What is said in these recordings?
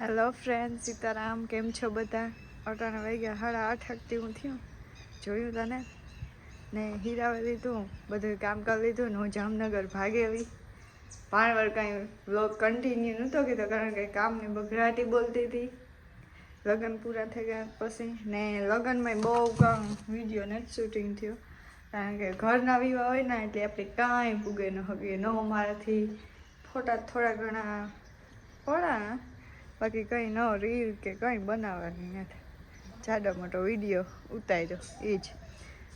Hello friend Sitaram, કેમ છો બધા? અટાણા ગયા સાડા આઠ હકતી હું થયું. જોયું તને? ને હીરાવે લીધું, બધું કામ કરી લીધું ને હું જામનગર ભાગેલી પાણવર કાંઈ વ્લોગ કન્ટિન્યુ નહોતો કીધો કારણ કે કામની બઘરાટી બોલતી હતી. લગ્ન પૂરા થઈ ગયા પછી ને લગ્નમાં બહુ કામ વીડિયો ને શૂટિંગ થયું. કારણ કે ઘરના વિવાહ હોય ને, એટલે આપણે કાંઈ પૂગે ન હગીએ ન મારાથી. ફોટા થોડા ઘણા પડા બાકી કંઈ ન રીલ કે કંઈ બનાવવાની નથી. જાડો મોટો વીડિયો ઉતાર્યો, એ જ.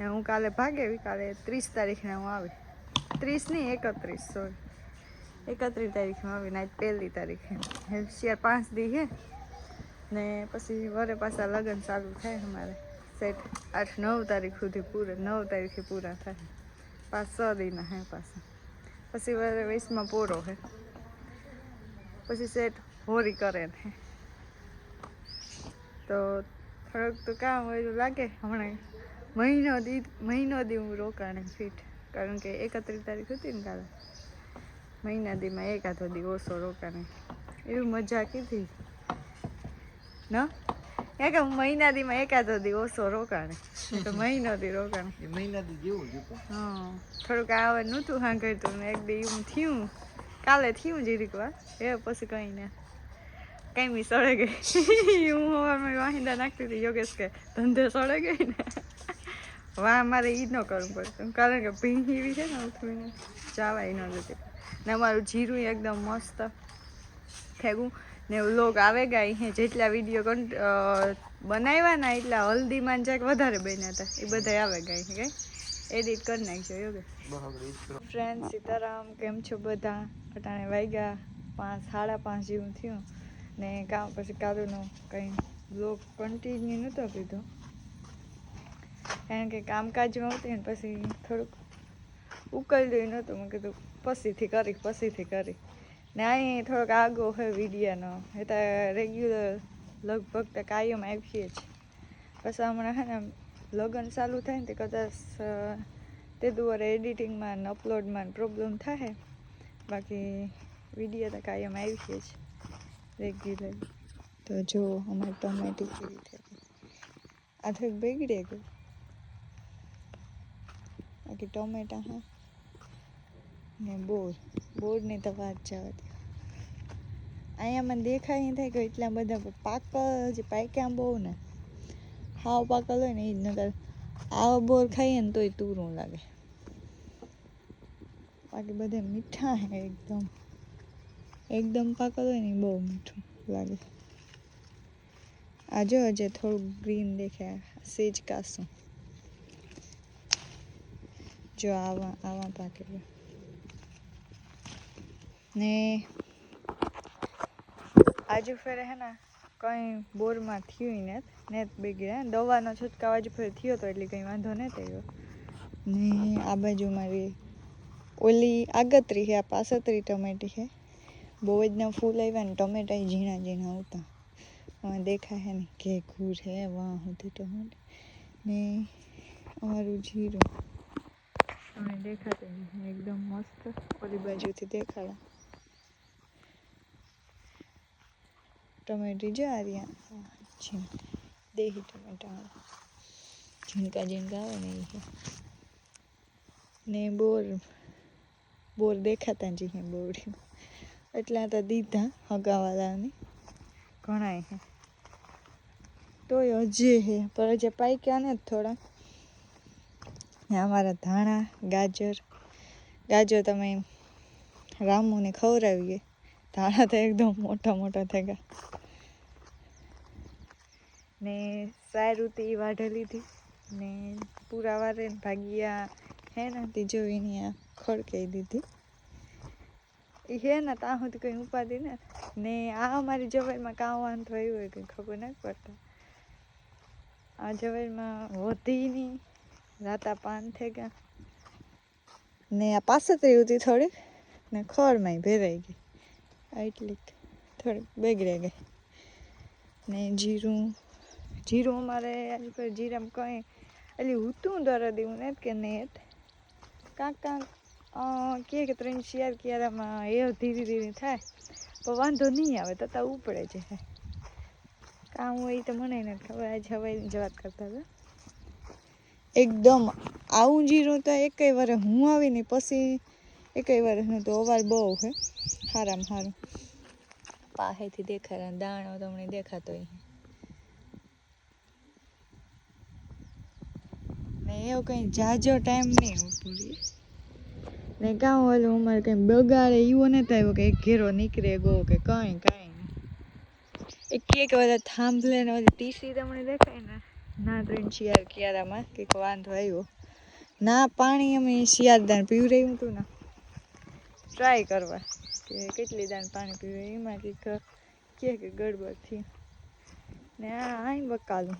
ને હું કાલે ભાગેવી કાલે ત્રીસ તારીખને હું આવી. ત્રીસ નહીં, એકત્રીસ, સોરી. એકત્રીસ તારીખમાં આવી આજ પહેલી તારીખે. હોશિયાર પાંચ દી હે. ને પછી વરે પાછા લગ્ન ચાલુ થાય અમારે. સેટ આઠ, નવ તારીખ સુધી પૂરા, નવ તારીખે પૂરા થાય. પાંચ, છ દીના હે પાછા. પછી વરે વીસમાં પૂરો હે. પછી સેટ હોરી કરે ને. તો થોડુંક તો કામ હોય એવું લાગે. હમણાં મહિનો દી મહિનો દી હું રોકાણે ફીટ કારણ કે એકત્રીસ તારીખ હતી ને કાલે. મહિના દીમાં એકાદો દી ઓછો રોકાણે. એવી મજા કીધી. ન? કે મહિના દીમાં એકાદો દી ઓછો રોકાણે. તો મહિનો દી રોકાણે. એ મહિનાથી જેવું હા. થોડુંક આવે નહોતું સાંભળતું ને એક દી એવું થયું. કાલે થયું જીરીક વાર એ પછી કંઈ ને. કઈ મી સળે ગઈ. હું હવામાં વાહિંદા નાખતી હતી યોગેશ કે ધંધે સળે ગઈ ને. વાહ, મારે ઈ ન કરવું પડતું. કારણ કે ભીંગ એવી છે ને ઉઠવીને જવાય ન જતી. ને મારું જીરું એકદમ મસ્ત ફેગું ને લોક આવે ગયા અહીંયા જેટલા વીડિયો બનાવ્યા ને એટલા હલ્દીમાં જાય વધારે બન્યા હતા. એ બધા આવે ગયા કઈ એડિટ કરી નાખજો કરો. ફ્રેન્ડ સીતારામ કેમ છો બધા? અટાણે વાગ્યા પાંચ સાડા પાંચ જેવું થયું. ને કામ પછી કાદુનો કંઈ બ્લોગ કન્ટિન્યુ નહોતો કીધો કારણ કે કામકાજમાં હતી ને પછી થોડુંક ઉકલતું નહોતું. મેં કીધું પછીથી કરી પછીથી કરી. ને અહીં થોડોક આગો હોય વિડીયાનો. એ તો રેગ્યુલર લગભગ તો કાયમ આપીએ છીએ પછી હમણાં હે ને લગ્ન ચાલુ થાય ને તે કદાચ તે દ્વારા એડિટિંગમાં ને અપલોડમાં પ્રોબ્લેમ થાય બાકી વીડિયો તો કાયમ આવી છે રેગ્યુલર તો જો, અમારે ટોમેટી કેવી થઈ આ થોડીક બગડે ગયું. બાકી ટોમેટા, હા. ને બોર. બોરની તો વાત જવા અહીંયા મને દેખાય નહીં થાય કે એટલા બધા પાકલ જે પાક્યા બહુ ને હાવ પાકલ હોય ને એ જ, નકર આવો બોર ખાઈએ ને તોય તુરું લાગે. બાકી બધે મીઠા હે એકદમ. એકદમ પાકલ હોય ને બહુ મીઠું લાગે. આજે હજે થોડુંક ગ્રીન દેખાય સેજ કાસું. જો આવા આવા પાકે ને આજુ ફેરે હે ને કંઈ બોરમાં થયું નેત નેત બગડ્યા દવાનો છંટકાવ જ ફરી થયો તો એટલે કંઈ વાંધો નહીં થયો ને આ બાજુ મારી ઓલી આગતરી છે, આ પાસતરી ટમેટી છે. બહુ જ ના ફૂલ આવ્યા ને ટમેટા ઝીણા ઝીણા આવતા. દેખાય છે ને કે ઘૂર છે વાહ સુધી ટમેટી ને અમારું જીરું. અમે દેખાતું નથી. એકદમ મસ્ત. ઓલી બાજુથી દેખાડા. ટમેટી જો આર્યા દેહી ટમેટા ઝીણકા ઝીણકા આવે ને એ ને બોર બોર દેખાતા જ હે બોરડી એટલા તો દીધા હગાવાલાની ઘણાય હે. તોય હજી હે, પણ હજી પાક્યા ને થોડા. ને અમારા ધાણા, ગાજર. ગાજર તમે રામુને ખવડાવીએ. ધાણા તો એકદમ મોટા મોટા થઈ ગયા ને સાયરુતી વાઢે લીધી. ને પૂરા વારે ભાગ્યા હે ને તે જોઈને આ ખડકાઈ દીધી. એ હે ને ત્યાં સુધી કંઈ ઉપાડી ને. ને આ અમારી જવાઈમાં કાં થયું હોય કંઈ ખબર નથી પડતા. આ જવાઈમાં વધીની રાતા પાન થઈ ગયા ને આ પાસતરી હતી થોડીક ને ખળમાંય ભેરાઈ ગઈ. એટલી થોડીક બગડે ગઈ. ને જીરું જીરું અમારે આજ પર જીરામાં કંઈ, એટલે હતું દરદ એવું ને કે નેટ. કાંક કાંક કે કે ત્રણ ચાર ક્યારામાં એ ધીરે ધીરે થાય. પણ વાંધો નહીં આવે તતા ઉપડે છે. કામ હોય તો મને નથી ખબર, આજ હવાઈની જ વાત કરતા હતા. એકદમ આવું જીરું તો એકેય વાર હું આવીને પછી, એકેય હું તો અવાર બહુ છે. સારામાં સારું પાસેથી દેખાય દાણો તમને દેખાતો એવો કંઈ જાજો ટાઈમ નહીં પૂરી ને ઓલું અમારે કંઈ બગાડે એવો નતા આવ્યો કે ઘેરો નીકળે ગો કે કંઈ, કઈ એક એક બધા થાંભલે ઓલી ટીસી તમને દેખાય ને? ના ત્રણ શિયાળ કિયારામાં કંઈક વાંધો આવ્યો. ના પાણી અમે શિયાળ દાણ પીવરાયું હતું ને. ટ્રાય કરવા. કે કેટલી દાન પાણી પીવે, એમાં કંઈક કે કે ગડબડ થઈ ને આ આઈ બકાલું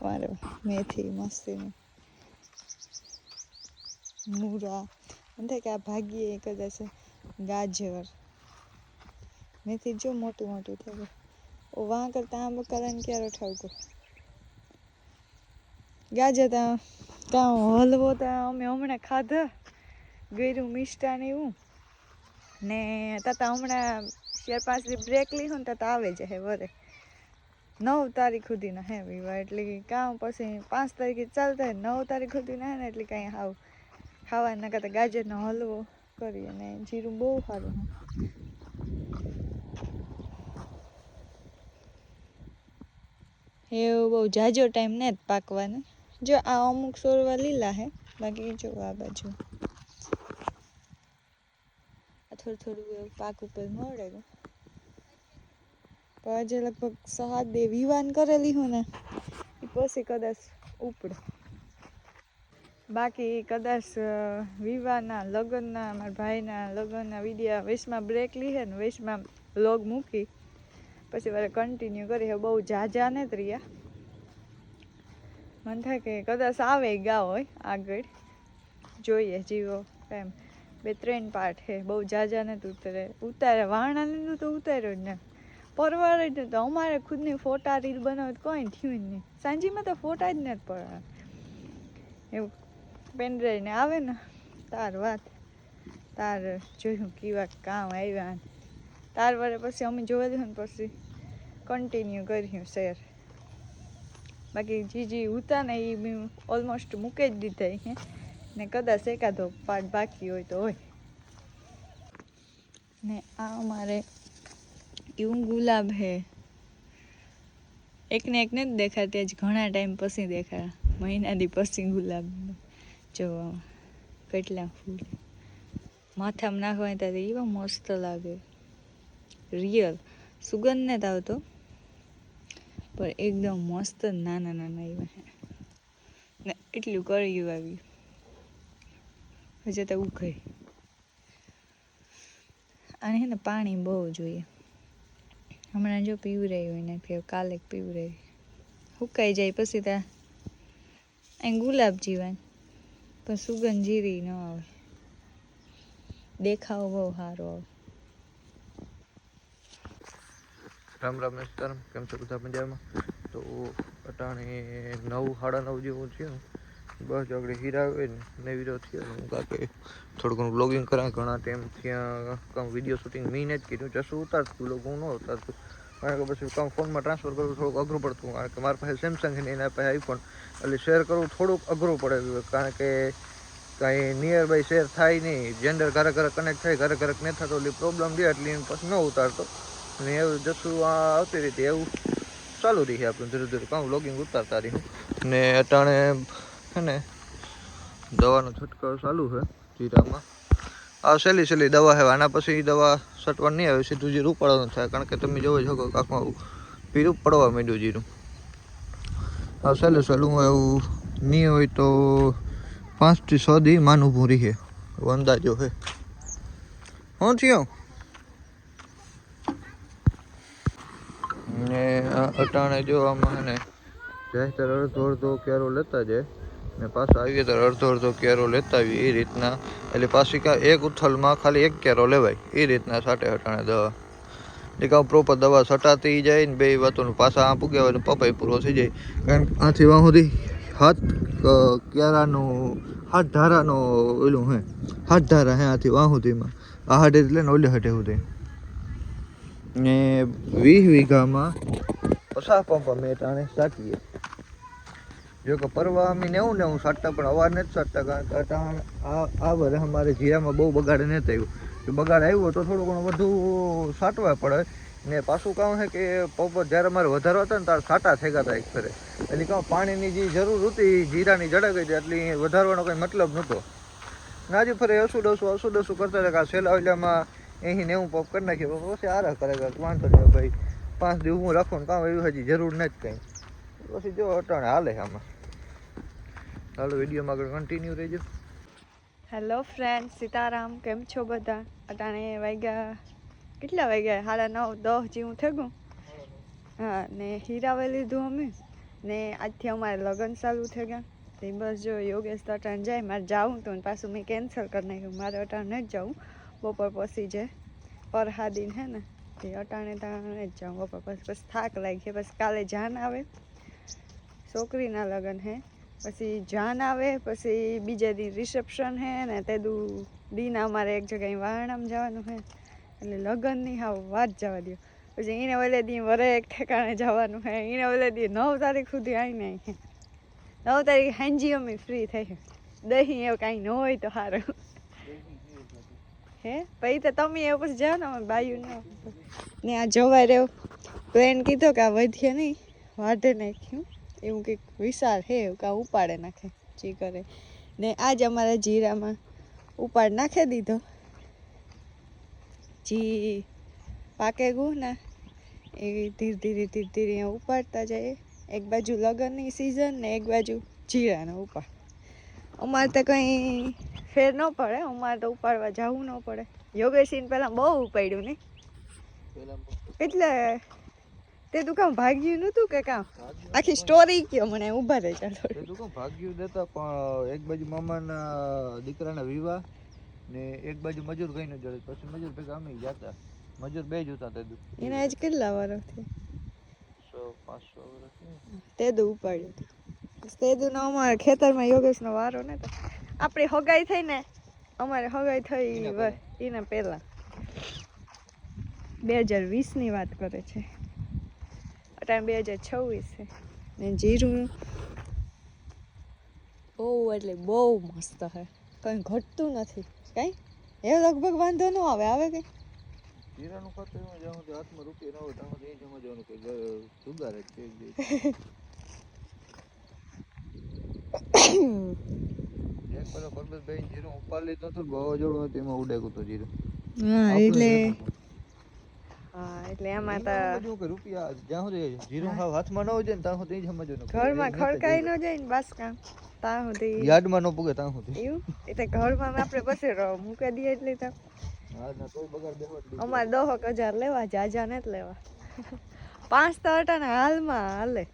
મારે મેથી, મસ્તીનું. મૂરા. એમ થાય કે આ ભાગીએ કદાચ ગાજર. મેથી જો મોટું મોટું થયું ઓ વાં કરતા આમ બકાલાને ક્યારે ઠાવકો? ગાજર તા ત્યાં હલવો ત્યાં અમે હમણાં ખાધા. ગયરું મિષ્ટાન એવું. ને તાતા હમણાં ચાર પાંચ દી બ્રેક લીધું ને તાતા આવે છે વરે. નવ તારીખ સુધીના હે વિવાહ, એટલે કામ પછી પાંચ તારીખે ચાલતા નવ તારીખ સુધીના હે ને એટલે કાંઈ હાવ, ખાવાના કરતાં ગાજરનો હલવો કરીએ અને જીરું બહુ સારું એવું બહુ જાજો ટાઈમ ને જ પાકવાનો. જો આ અમુક સોરવા લીલા હે, બાકી જો આ બાજુ. થોડું થોડું એવું પાક ઉપર મળે. પણ જે લગભગ સાત દે વિવાન કરેલી હું ને એ પછી કદાચ ઉપડે. બાકી કદાચ વિવાહના લગ્નના, મારા ભાઈના લગ્નના વિડીયા વેશમાં બ્રેક લીધે ને વેશમાં લોગ મૂકી. પછી વારે કન્ટિન્યુ કરી, હવે બહુ જાજા ને ત્રિયા મને થાય કે કદાચ આવે ગા હોય આગળ. જોઈએ, જીવો, એમ. બે ત્રણ પાર્ટ છે. બહુ જાજા ને જ ઉતરે. ઉતારે વાણા લીધું તો ઉતાર્યો જ ને પરવાળે જ તો અમારે ખુદની ફોટા રીલ બનાવે કોઈ થયું જ નહીં. સાંજીમાં તો ફોટા જ નથી પડે એવું પેનડ્રાઈવ ને આવે ને, તાર વાત. તાર જોયું કેવા કામ આવ્યા ને. તાર વારે પછી અમે જોવા દઉં ને પછી કન્ટિન્યુ કર્યું શેર. બાકી જીજી જી ઉતા ને એ ઓલમોસ્ટ મૂકી જ દીધા હે. ને કદાચ એકાદો પાર્ટ બાકી હોય તો હોય ને આ અમારે એવું ગુલાબ હે એકને એક નથી દેખાતી આજ ઘણા ટાઈમ પછી દેખાયા મહિનાથી પછી ગુલાબ જોવા કેટલા ફૂલ માથામાં નાખવા ત્યારે એવા મસ્ત લાગે રિયલ સુગંધ ને આવતો પણ એકદમ મસ્ત નાના નાના એવા ને એટલું કર્યું આવ્યું હજી તો ઉખે અને હે ને પાણી બહુ જોઈએ. હમણાં જો પીવરાયું ને કે કાલે પીવરાયું સુકાઈ જાય પછી ત્યાં અહીં ગુલાબ જીવાન. પણ સુગંધ જીરી ન આવે. દેખાવ બહુ સારો આવે. રામ રામ કેમ છો બધા મજામાં? તો અટાણે નવ, સાડા નવ જેવું થયું. બસ આપણે હીરા આવે ને વીડિયો થયો હું કાકે થોડું ઘણું બ્લોગિંગ કરા ઘણા ટાઈમ ત્યાં કામ વીડિયો શૂટિંગ મેં જ કીધું જશું ઉતારતું લોકો હું ન ઉતારતું. કારણ કે પછી કામ ફોનમાં ટ્રાન્સફર કરવું, થોડુંક અઘરું પડતું. કારણ કે મારી પાસે સેમસંગ છે ને એના પાસે આઈફોન એટલે શેર કરવું થોડુંક અઘરું પડે, કારણ કે કાંઈ નિયર બાય શેર થાય નહીં. જેન્ડર ઘરે ઘરે કનેક્ટ થાય, ઘરે ઘરે નહીં થતો, એટલે પ્રોબ્લેમ રહે, એટલે એને પછી ન ઉતારતો. અને એવું જશું આ આવતી રીતે એવું ચાલુ રહી આપણું ધીરે ધીરે કામ લોગિંગ ઉતારતા રહી ને અટાણે છે ને, દવાનો છંટકાવ ચાલુ છે જીરામાં. આ સહેલી સહેલી દવા છે, આના પછી દવા છટવાનું નહીં આવે, સીધું જીરું ઉપાડવાનું થાય, કારણ કે તમે જોવો છો કે કાંકમાં પીરું પડવા માંડ્યું જીરું. આ સહેલું સહેલું એવું નહીં હોય તો પાંચથી છ દી માનું ભૂરી છે અંદાજો છે. હું થયો? ને અટાણે જો આમાં ને, જાહેર અડધો અડધો ક્યારો લેતા જાય. ને પાછા આવીએ તો અડધો અડધો કેરો લેતા આવીએ એ રીતના. એટલે પાછી એક ઉથલમાં ખાલી એક કેરો લેવાય. એ રીતના સાટે હટાણે દવા. એટલે કાં પ્રોપર દવા સટાતી જાય ને બે વાતોનું પાછા આ પૂગ્યા હોય પપાઈ પૂરો થઈ જાય. કારણ કે આથી વાં સુધી હાથ કેરાનું, હાથ ધારાનું ઓલું હે, હાથ ધારા હે આથી વાં સુધીમાં આ હાટે એટલે ને ઓલી હાટે સુધી ને વીસ વીઘામાં પસાર પંપ અમે ટાણે સાટીએ જો કે પરવા અમે નેવું નેવું સાટતા, પણ અવાર નથી સાટતા, કારણ કે આ વર્ષે અમારે જીરામાં બહુ બગાડ નથી આવ્યું જો બગાડ આવ્યો તો થોડું ઘણું વધુ સાટવા પડે. ને પાછું કામ છે કે પંપ જ્યારે અમારે વધારો હતો ને ત્યારે સાટા થઈ ગયા હતા એક ફેરે. એટલે કહું પાણીની જે જરૂર હતી, જીરાની જડે ગઈ હતી, એટલે વધારવાનો કંઈ મતલબ નહોતો. ના હજી ફરે અસુ ડસું અસુ ડસું કરતા હતા કે આ સેલા ઓલામાં અહીં નેવું પપ કરી નાખ્યો. પછી આરા કરે વાંધો નહીં ભાઈ પાંચ દિવસ હું રાખું ને કામ, એવું હજી જરૂર નથી કંઈ. પછી જો અટાણે હાલે આમાં. ચાલો વિડીયોમાં આગળ કન્ટિન્યુ રહેજો. હેલો ફ્રેન્ડ સીતારામ, કેમ છો બધા? અટાણે વાગ્યા, કેટલા વાગ્યા? સાડા નવ, દસ જેવું થઈ ગયું. હા, ને હીરાવે લીધું અમે. ને આજથી અમારે લગ્ન ચાલુ થઈ ગયા. તે બસ જો યોગેશ તો અટાણ જાય, મારે જાવું તો પાછું મેં કેન્સલ કરી નાખ્યું. મારે અટાણે જ જવું. બપોર પછી જાય પરહાદીન હે ને તે અટાણે તાણે જ જાઉં. બપોર પછી પછી થાક લાગી પછી કાલે જાન આવે. છોકરીના લગ્ન હે. પછી જાન આવે, પછી બીજા દી રિસેપ્શન હે ને તે દુ દીના અમારે એક જગ્યાએ વારણામ જવાનું હે. એટલે લગ્નની હા વાત જવા દો પછી એને ઓલે દી વરે એક ઠેકાણે જવાનું હે એને ઓલે દી નવ તારીખ સુધી આવીને નવ તારીખ હાંજી અમે ફ્રી થઈ દહીં એવું કાંઈ ન હોય તો સારું હે? પછી તો તમે એવું પછી જાઓ ને અમે બાયું ન ને આ જવાય રહ્યો. પ્લેન કીધો કે આ વધીએ નહીં. વાઢે નાખ્યું. એવું કંઈક વિશાળ હે એવું કાં ઉપાડે નાખે જે કરે. ને આજ અમારા જીરામાં ઉપાડ નાખી દીધો. જી પાકે ગું ના એ ધીરે ધીરે ધીરે ધીરે અહીંયા ઉપાડતા જઈએ એક બાજુ લગ્નની સિઝન ને એક બાજુ જીરાનો ઉપાડ. અમારે તો કંઈ ફેર ન પડે અમારે તો ઉપાડવા જવું ન પડે. યોગેશીને પહેલાં બહુ ઉપાડ્યું નહીં એટલે તે તું કામ ભાગ્યું નહોતું કે કામ? આખી સ્ટોરી કયો મને ઊભા રહે ચાલો. તે તું કહું ભાગ્યું દેતા પણ એક બાજુ મામાના દીકરાના વિવાહ ને એક બાજુ મજૂર ગઈને જોડે પછી મજૂર ભેગા અમે જતા. મજૂર બે જોતા તે દુ એને આજ કેટલા વર્ષથી સો પાંચસો વર્ષ તે દુ ઉપાડ્યું તે દુ અમારે ખેતરમાં યોગેશનો વારો ને તો આપણી હગાઈ થઈ ને અમારે હગાઈ થઈ એના પહેલા. બે હજાર વીસની વાત કરે છે. અટાણે બે હજાર છવ્વીસ ને જીરું. બહુ એટલે બહુ મસ્ત છે. કંઈ ઘટતું નથી. કઈ? એ લગભગ વાંધો ન આવે. આવે કંઈ? જીરાનું ખાતું એમાં જ્યાં સુધી હાથમાં રૂપિયા ન હોય ત્યાં સુધી એ સમજવાનું કે જુગાર જ છે એક પેલો પરબતભાઈ જીરું ઉપાડી લીધું હતું બહુ જોડું હતું એમાં ઉડેગું હતું જીરું. હા એટલે એટલે એમાં તો સમજવું કે રૂપિયા જ્યાં સુધી જીરું હાવ હાથમાં ન હોય ને ત્યાં સુધી જ ઘરમાં ખડકાઈ ન જાય ને બસ કામ ત્યાં સુધી યાર્ડમાં ન પૂગે ત્યાં સુધી. એવું? એટલે ઘરમાં આપણે પછી ર- મૂકી દઈએ એટલે તો. જ. અમારે દોહક હજાર લેવા જાજા જ લેવા. પાંચ તો અટાને હાલમાં હાલે.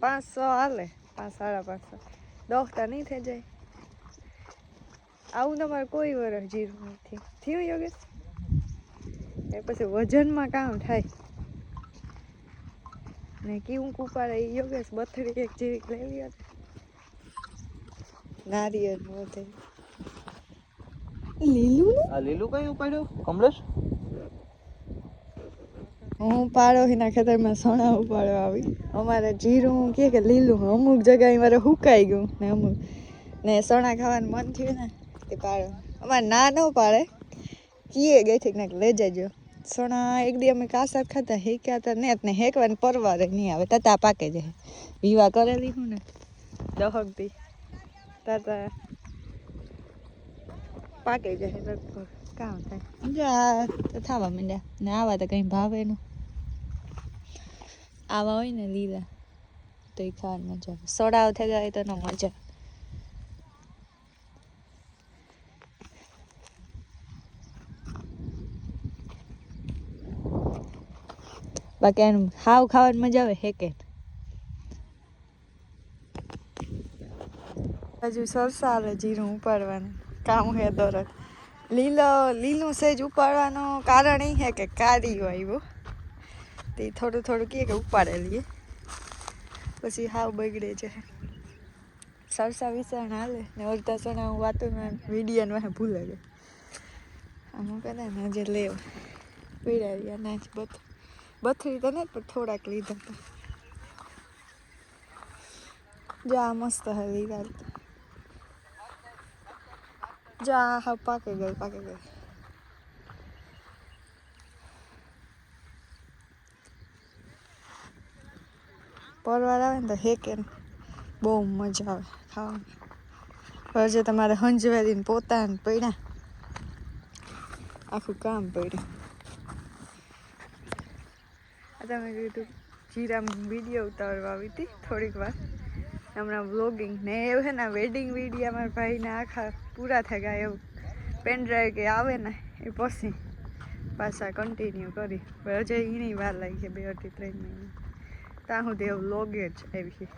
પાંચસો હાલે પાંચ સાડા પાંચસો. દોહ તો નહીં થઈ જાય. આવું તમારે કોઈ વર્ષ જીરું નથી. થયું યોગેશ? એ પછી વજનમાં કામ થાય. ને કેવું કુપાડે એ યોગેશ બથડી એક જેવી લેવી હતી નારિયેળ મોતે લીલું ને? આ લીલું કઈ ઉપાડ્યું? કમલેશ? હું પાડો એના ખેતરમાં સણા ઉપાડો આવી. અમારે જીરું કે કે લીલું અમુક જગ્યાએ મારે હુકાઈ ગયું ને અમુક. ને સણા ખાવાનું મન થયું ને તે પાડો. અમારે ના ન પાડે કીએ ગઈ ઠીક ને લઈ જજો. સણા એક દી અમે કાસાર ખાતા હેક્યા હતા, ને ને હેકવાની પરવાર નહીં આવે. તતા પાકે જાય વિવાહ કરેલી હું ને. દહક દી. તતા પાકે જાય કામ થાય. જા, તો થાવા માંડ્યા. ને આવા તો કંઈ ભાવે નું. આવા હોય ને લીલા તો એ ખાવાની મજા આવે. સોડા થઈ ગયા તો ન મજા. બાકી એનું હાવ ખાવાની મજા આવે હેકે હજુ સરસા હાલે જીરું ઉપાડવાનું. કામ હે દરદ લીલો, લીલું સેજ ઉપાડવાનું કારણ એ હે કે કારીઓ આવ્યો તે થોડું થોડું કહે કે ઉપાડે લઈએ. પછી હાવ બગડે છે. સરસા વિસરણ હાલે ને અડધા સણા હું વાતોમાં વિડીયામાં ભૂલે છે આમ કરે ને જે લેવ પીડાવી અનાજ બથ બથરી તો નહીં પણ થોડાક લીધા હતા જા, મસ્ત હે લીધા જો આ હા પાકે ગઈ પાકે ગઈ. પરવાર આવે ને તો હેકે બહુ મજા આવે ખાવાની. હજુ તમારે હંજવારીને પોતાને પડ્યા, આખું કામ પડ્યું. આ તમે કીધું જીરામ વીડિયો ઉતારવા આવી હતી થોડીક વાર. હમણાં વ્લોગિંગ ને એવું છે ને વેડિંગ વીડિયો મારા ભાઈના આખા પૂરા થઈ ગયા. એવું પેન ડ્રાઈવ કે આવે ને એ પછી પાછા કન્ટિન્યુ કરી. હજે એની વાર લાગી છે બે અઢી ત્રણ મહિના. ત્યાં સુધી એવું લોગે જ આવી છે.